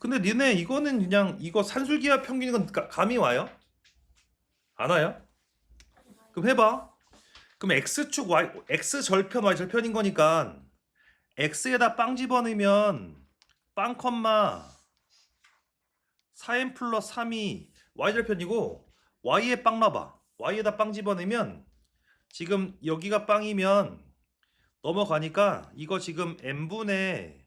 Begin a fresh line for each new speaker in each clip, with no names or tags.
근데 니네 이거는 그냥 이거 산술기하 평균인 건 가- 감이 와요? 안 와요? 그럼 해봐. 그럼 x축 y x 절편 y 절편인 거니까 x에다 빵 집어넣으면 빵 컴마 4n 플러스 3이 y 절편이고 y에 빵 넣어봐. y에다 빵 집어넣으면 지금 여기가 빵이면 넘어가니까 이거 지금 n분의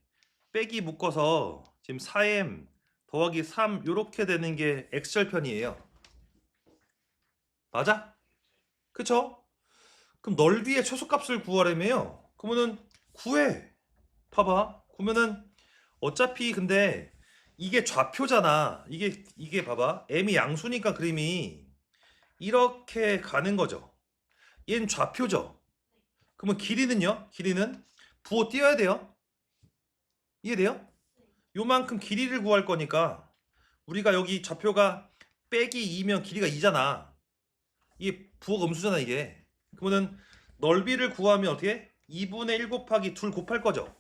빼기 묶어서 지금 4m 더하기 3 요렇게 되는 게 x절편이에요. 맞아? 그쵸? 그럼 넓이의 최소값을 구하려면요. 그러면은 구해. 봐봐. 그러면은 어차피 근데 이게 좌표잖아. 이게 이게 봐봐. m이 양수니까 그림이 이렇게 가는 거죠. 얘는 좌표죠. 그러면 길이는요? 길이는 부호 띄어야 돼요. 이해돼요? 요만큼 길이를 구할 거니까 우리가 여기 좌표가 빼기 2면 길이가 2잖아. 이게 부호가 음수잖아 이게. 그러면은 넓이를 구하면 어떻게? 2분의 1 곱하기 2 곱할 거죠.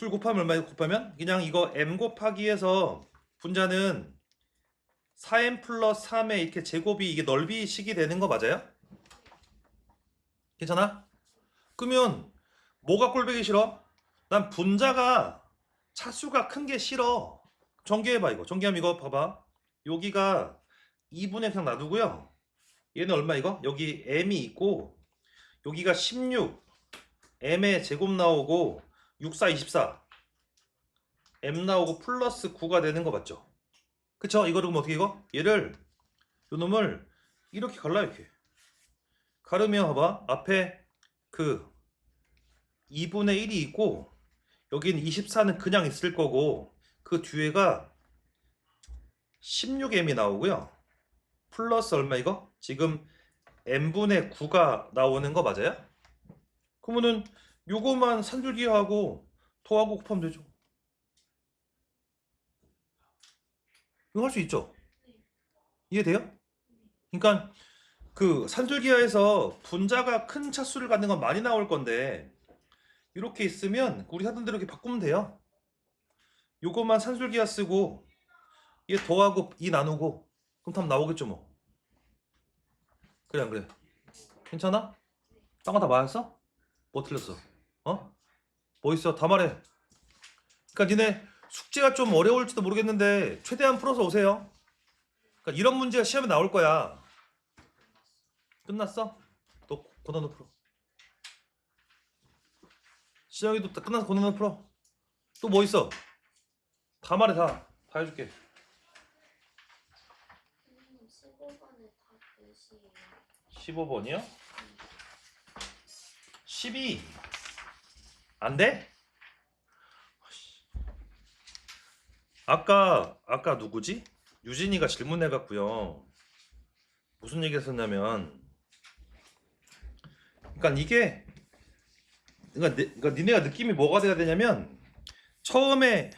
2 곱하면 얼마 곱하면? 그냥 이거 m 곱하기 해서 분자는 4m 플러스 3의 이렇게 제곱이 이게 넓이식이 되는 거 맞아요? 괜찮아? 그러면 뭐가 꼴보기 싫어? 난 분자가 차수가 큰 게 싫어. 전개해봐 이거. 전개하면 이거 봐봐. 여기가 2분의 그냥 놔두고요. 얘는 얼마 이거? 여기 m이 있고 여기가 16 m의 제곱 나오고 6, 4, 24 m 나오고 플러스 9가 되는 거 맞죠? 그쵸? 이거를 그럼 어떻게 이거? 얘를 요 놈을 이렇게 갈라 이렇게 가르면 봐봐 앞에 그 2분의 1이 있고 여기는 24는 그냥 있을 거고 그 뒤에가 16m이 나오고요 플러스 얼마 이거? 지금 n분의 9가 나오는 거 맞아요? 그러면은 요거만 산술기하고 더하고 곱하면 되죠 이거 할 수 있죠? 이해돼요? 그러니까 그 산술기하에서 분자가 큰 차수를 갖는 건 많이 나올 건데 이렇게 있으면 우리 하던 대로 이렇게 바꾸면 돼요. 요것만 산술기하 쓰고 얘 더하고 이 나누고 그럼 답 나오겠죠 뭐. 그래 안 그래? 괜찮아? 딴 거 다 맞았어? 뭐 틀렸어? 어? 뭐 있어? 다 말해. 그러니까 니네 숙제가 좀 어려울지도 모르겠는데 최대한 풀어서 오세요. 그러니까 이런 문제가 시험에 나올 거야. 끝났어? 또 고난도 풀어. 시작이도 다 끝나서 고난도 풀어. 또 뭐 있어? 다 말해 다. 다 해줄게.
선생님 15번에 답 몇이에요?
15번이요? 12. 안 돼? 아까 아까 누구지? 유진이가 질문해 갖고요. 무슨 얘기 했었냐면 그러니까 이게 그러니까, 니, 그러니까 니네가 느낌이 뭐가 돼야 되냐면 처음에